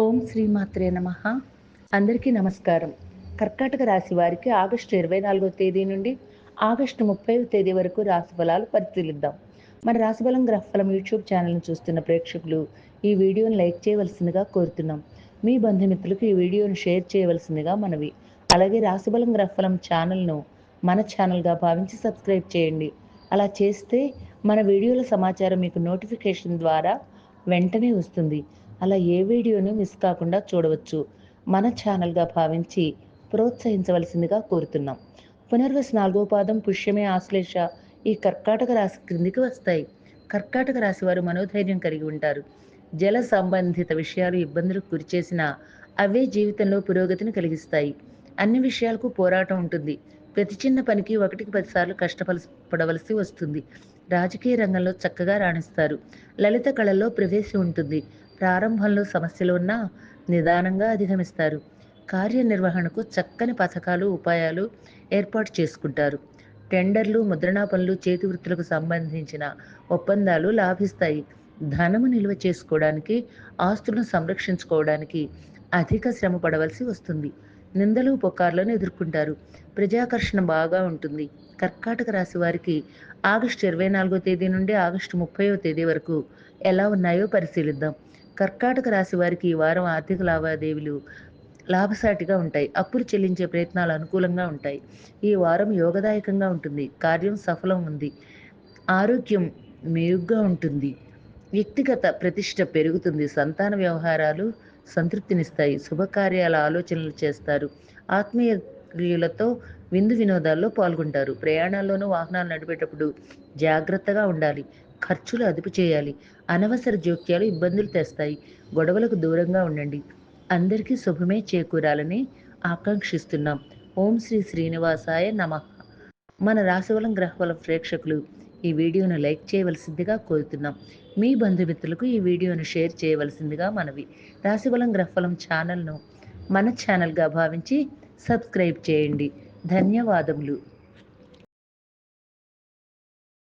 ఓం శ్రీమాత్రే నమ. అందరికీ నమస్కారం. కర్కాటక రాశి వారికి ఆగస్టు ఇరవై నాలుగో తేదీ నుండి ఆగస్టు ముప్పై తేదీ వరకు రాశి ఫలాలు పరిశీలిద్దాం. మన రాశిఫలం గ్రహఫలం యూట్యూబ్ ఛానల్ని చూస్తున్న ప్రేక్షకులు ఈ వీడియోను లైక్ చేయవలసిందిగా కోరుతున్నాం. మీ బంధుమిత్రులకు ఈ వీడియోను షేర్ చేయవలసిందిగా మనవి. అలాగే రాశిఫలం గ్రహఫలం ఛానల్ను మన ఛానల్గా భావించి సబ్స్క్రైబ్ చేయండి. అలా చేస్తే మన వీడియోల సమాచారం మీకు నోటిఫికేషన్ ద్వారా వెంటనే వస్తుంది. అలా ఏ వీడియోను మిస్ కాకుండా చూడవచ్చు. మన ఛానల్గా భావించి ప్రోత్సహించవలసిందిగా కోరుతున్నాం. పునర్వస్ నాలుగో పాదం పుష్యమే ఆశ్లేష. ఈ కర్కాటక రాశి క్రిందికి వస్తాయి. కర్కాటక రాశి వారు మనోధైర్యం కలిగి ఉంటారు. జల సంబంధిత విషయాలు ఇబ్బందులకు గురిచేసినా అవే జీవితంలో పురోగతిని కలిగిస్తాయి. అన్ని విషయాలకు పోరాటం ఉంటుంది. ప్రతి చిన్న పనికి ఒకటికి పదిసార్లు కష్టపడవలసి వస్తుంది. రాజకీయ రంగంలో చక్కగా రాణిస్తారు. లలిత కళల్లో ప్రవేశం ఉంటుంది. ప్రారంభంలో సమస్యలు ఉన్నా నిదానంగా అధిగమిస్తారు. కార్యనిర్వహణకు చక్కని పథకాలు ఉపాయాలు ఏర్పాటు చేసుకుంటారు. టెండర్లు ముద్రణా పనులు చేతి వృత్తులకు సంబంధించిన ఒప్పందాలు లాభిస్తాయి. ధనము నిల్వ చేసుకోవడానికి ఆస్తులను సంరక్షించుకోవడానికి అధిక శ్రమ పడవలసి వస్తుంది. నిందలు పుకార్లను ఎదుర్కొంటారు. ప్రజాకర్షణ బాగా ఉంటుంది. కర్కాటక రాశి వారికి ఆగస్టు ఇరవై నాలుగో తేదీ నుండి ఆగస్టు ముప్పైవ తేదీ వరకు ఎలా ఉన్నాయో పరిశీలిద్దాం. కర్కాటక రాశి వారికి ఈ వారం ఆర్థిక లావాదేవీలు లాభసాటిగా ఉంటాయి. అప్పులు చెల్లించే ప్రయత్నాలు అనుకూలంగా ఉంటాయి. ఈ వారం యోగదాయకంగా ఉంటుంది. కార్యం సఫలం ఉంది. ఆరోగ్యం మెరుగ్గా ఉంటుంది. వ్యక్తిగత ప్రతిష్ట పెరుగుతుంది. సంతాన వ్యవహారాలు సంతృప్తినిస్తాయి. శుభకార్యాల ఆలోచనలు చేస్తారు. ఆత్మీయ ఆత్మీయులతో విందు వినోదాల్లో పాల్గొంటారు. ప్రయాణాల్లోనూ వాహనాలు నడిపేటప్పుడు జాగ్రత్తగా ఉండాలి. ఖర్చులు అదుపు చేయాలి. అనవసర జోక్యాలు ఇబ్బందులు తెస్తాయి. గొడవలకు దూరంగా ఉండండి. అందరికీ శుభమే చేకూరాలని ఆకాంక్షిస్తున్నాం. ఓం శ్రీ శ్రీనివాసాయ నమ. మన రాశివలం గ్రహవలం ప్రేక్షకులు ఈ వీడియోను లైక్ చేయవలసిందిగా కోరుతున్నాం. మీ బంధుమిత్రులకు ఈ వీడియోను షేర్ చేయవలసిందిగా మనవి. రాశిఫలం గ్రహఫలం ఛానల్ను మన ఛానల్గా భావించి సబ్స్క్రైబ్ చేయండి. ధన్యవాదములు.